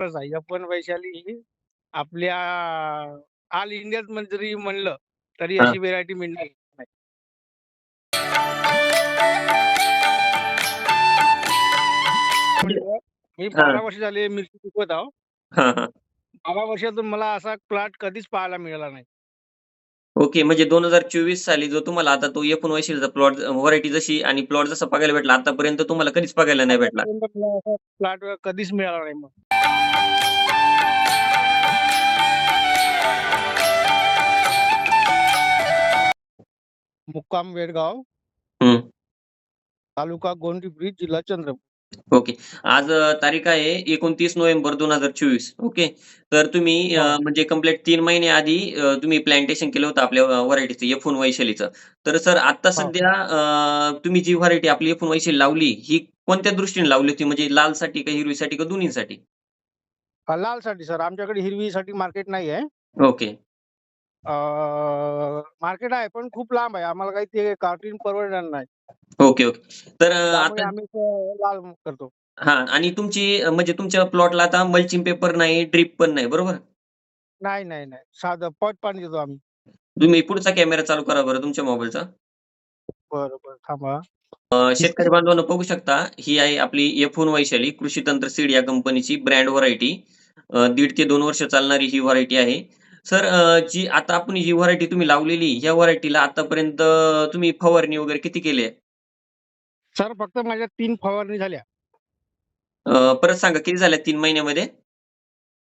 खरंच आहे. एफ-1 वैशाली ही आपल्या ऑल इंडियात म्हणजे जरी म्हणलं, तरी. अशी व्हेरायटी मिळणार नाही. म्हणलं, मी हां. 12 वर्ष झाले मिरची पिकवत आहो. 12 वर्षातून मला असा प्लॉट कधीच पाहायला मिळाला नाही. ओके. म्हणजे 2024 साली जो तुम्हाला आता तो F-1 वैशालीचा प्लॉट व्हरायटी जशी आणि प्लॉट जसा बघायला भेटला आतापर्यंत तुम्हाला कधीच बघायला नाही भेटला. प्लॉट कधीच मिळाला नाही मग. मुक्काम वेडगाव. तालुका गोंडीब्रिज, जिल्हा चंद्रपूर. ओके. आज तारीख आहे 29 नोव्हेंबर 2024 ओके. तर तुम्ही. म्हणजे कंप्लीट 3 महिने आधी तुम्ही प्लांटेशन केलं होतं आपल्या व्हरायटीचं F-1 वैशालीचं. तर सर आता. सध्या तुम्ही जी व्हरायटी आपली F-1 वैशाली लावली, ही कोणत्या दृष्टीने लावली होती? म्हणजे लालसाठी का हिरवीसाठी का दोन्हींसाठी? लालसाठी सर. आमच्याकडे हिरवीसाठी मार्केट नाही आहे. ओके. मार्केट आहे पण खूप लांब आहे. आम्हाला काही ते कार्टिन परवडणार नाही. Okay, okay. तर त्यामुळे आता आम्ही ते लाल करतो. हां. आणि तुमची म्हणजे तुमच्या प्लॉटला आता मल्चिंग पेपर नाही, ड्रिप पण नाही, बरोबर? नाही, नाही, नाही. साधं पट पाणी देतो आम्ही. तुम्ही पुढचा कॅमेरा चालू करा बरं तुमच्या मोबाईलचा. बरं, बरं. थांबा. अ, शेतकरी बांधवांनो बघू शकता, ही आहे आपली F-1 वैशाली कृषी तंत्र सीड या कंपनीची ब्रँड व्हरायटी. 1.5 ते 2 वर्ष चालणारी ही व्हरायटी आहे. सर जी आता आपण ही व्हरायटी तुम्ही लावलेली, ह्या व्हरायटीला आतापर्यंत तुम्ही फवारणी वगैरे किती केली आहे? सर फक्त माझ्या 3 फवारणी झाल्या. अ, परत सांगा किती झाल्या 3 महिन्यामध्ये?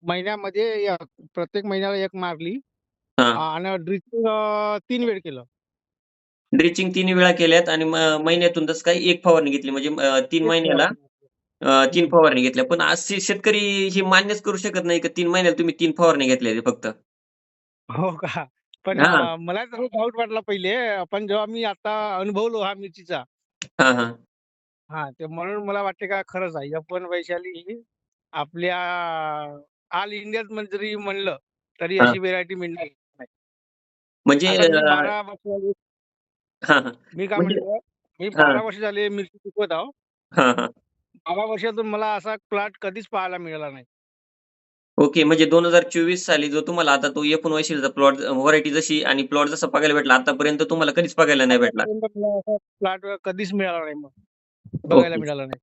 महिन्यामध्ये एक प्रत्येक महिन्याला 1 मारली हां. आणि ड्रिचिंग 3 वेळ केलं. ड्रिचिंग 3 वेळा केल्यात आणि म महिन्यातून तसं काही 1 फवारणी घेतली म्हणजे अ, 3 एक महिन्याला फवारणी. अ, 3 हं. फवारणी घेतल्या. पण असे शेतकरी हे मान्यच करू शकत नाही, की 3 महिन्याला तुम्ही 3 फवारणी घेतल्या फक्त. हो का? पण हां. अ, मला तसा डाऊट वाटला पहिले. पण जेव्हा मी आता अनुभवलो हा मिरचीचा हां, हां. हां, ते म्हणून मला वाटते का खरंच आहे. F-1 वैशाली ही आपल्या ऑल इंडियात म्हणजे जरी म्हणलं, तरी हां. अशी व्हेरायटी मिळणार नाही. म्हणजे आता मी अ 12 वर्ष झाली हां, हां. मी काय म्हणजे म्हणलं, मी हां. 12 वर्ष झाले मिरची पिकवत आहो. हां, हां. 12 वर्षातून मला असा प्लॉट कधीच पाहायला मिळाला नाही. ओके. म्हणजे 2024 साली जो तुम्हाला आता तो F-1 वैशालीचा प्लॉट व्हरायटी जशी आणि प्लॉट जसा बघायला भेटला आतापर्यंत तुम्हाला कधीच बघायला नाही भेटला. प्लॉट कधीच मिळाला नाही मग. बघायला. मिळाला नाही.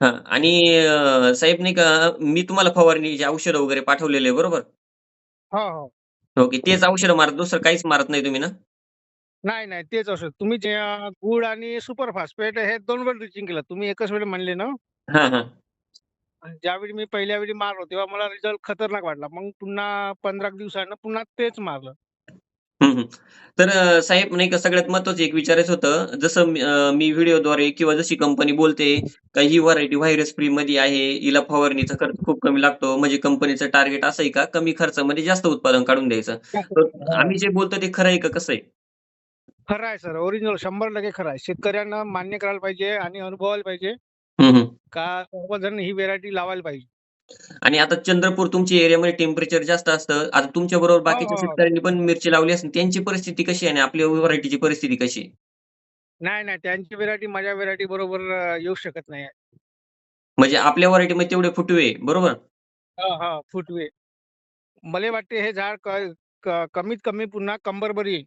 हां. आणि साहेब नाही का मी तुम्हाला फवारणीची औषधं वगैरे पाठवलेले बरोबर? हो, हो. ओके. तेच औषधं मारत दुसरं काहीच मारत नाही तुम्ही ना? नाही, नाही. तेच औषध. तुम्ही जे गूळ आणि सुपर फॉस्फेट हे 2 वेळ ड्रिचिंग केलं. तुम्ही एकच वेळी म्हणले ना? ज्यावेळी मी पहिल्या वेळी मारलो, तेव्हा मला रिझल्ट खतरनाक वाटला. मग पुन्हा 15 दिवसानं पुन्हा तेच मारलं. तर अ, साहेब नाही का सगळ्यात महत्त्वाचं एक विचारायचं होतं. जसं मी अ, मी व्हिडिओद्वारे किंवा जशी कंपनी बोलते, का ही व्हरायटी व्हायरस फ्रीमध्ये आहे, हिला फवारणीचा खर्च खूप कमी लागतो. म्हणजे कंपनीचं टार्गेट असं आहे का कमी खर्चामध्ये जास्त उत्पादन काढून द्यायचं. तर आम्ही जे बोलतो ते खरं आहे का कसं आहे? खरं आहे सर. ओरिजिनल 100% खरं आहे. शेतकऱ्यांना मान्य करायला पाहिजे आणि अनुभवायला पाहिजे, हं, हं. का सर्वजण ही व्हेरायटी लावायला पाहिजे. आणि आता चंद्रपूर तुमच्या एरियामध्ये टेम्परेचर जास्त असतं. आता तुमच्याबरोबर हो, बाकीच्या हो, हो. शेतकऱ्यांनी पण मिरची लावली असेल, त्यांची परिस्थिती कशी आहे आणि आपल्या व्हरायटीची परिस्थिती कशी आहे? नाही, नाही. त्यांची व्हेरायटी माझ्या व्हेरायटी बरोबर अ, येऊ शकत नाही. म्हणजे आपल्या व्हरायटीमध्ये तेवढे फुटवे बरोबर? हां, हां. फुटवे. मला वाटते हे झाड क क कमीत कमी पुन्हा कंबरभर येईल.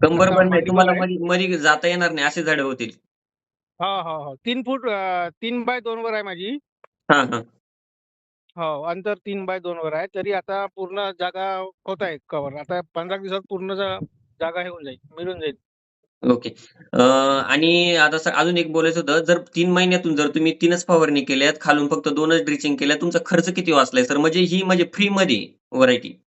कंबरभर आता नाही माडीवर तुम्हाला आहे. मधी मधी जाता येणार नाही असे झाडं होतील. हो, हो, हो. 3 फूट अ, 3 बाय 2 वर आहे माझी. हां, हां. हो, अंतर 3 बाय 2 वर आहे. तरी आता पूर्ण जागा होत आहे कव्हर. आता 15 दिवसात पूर्ण जा जागा हे होऊन जाईल, मिळून जाईल. ओके. अ, आणि आता स अजून एक बोलायचं होतं. जर 3 महिन्यातून जर तुम्ही 3च फवारणी केल्यात, खालून फक्त 2च ड्रिचिंग केल्या, तुमचा खर्च किती वाचलाय सर? म्हणजे ही म्हणजे फ्रीमध्ये व्हरायटी.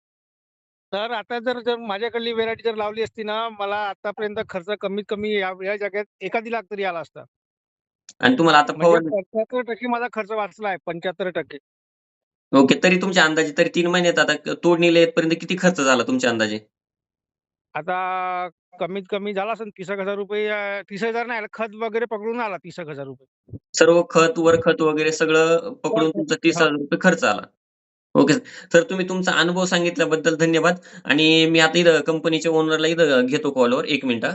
तर आता जर जर माझ्याकडली व्हेरायटी जर लावली असती ना, मला आतापर्यंत खर्च कमीत कमी या या जागेत 1 लाख तरी आला असता. आणि तुम्हाला आता म्हणजे फवारणी 75% माझा खर्च वाचला आहे. 75%. ओके. तरी तुमच्या अंदाजे तरी 3 महिन्यात आता क तोडणीला येईपर्यंत किती खर्च झाला तुमच्या अंदाजे? आता कमीत कमी झाला असेल ₹30,000 अ, 30,000 नाही आला, खत वगैरे पकडून आला ₹30,000. सर्व खत, वरखत वगैरे सगळं पकडून तुमचा हो. ₹30,000 खर्च आला. ओके. सर तुम्ही तुमचा अनुभव सांगितल्याबद्दल धन्यवाद आणि मी आता इथं कंपनीच्या ओनरला इथं घेतो कॉलवर 1 मिनिट हां.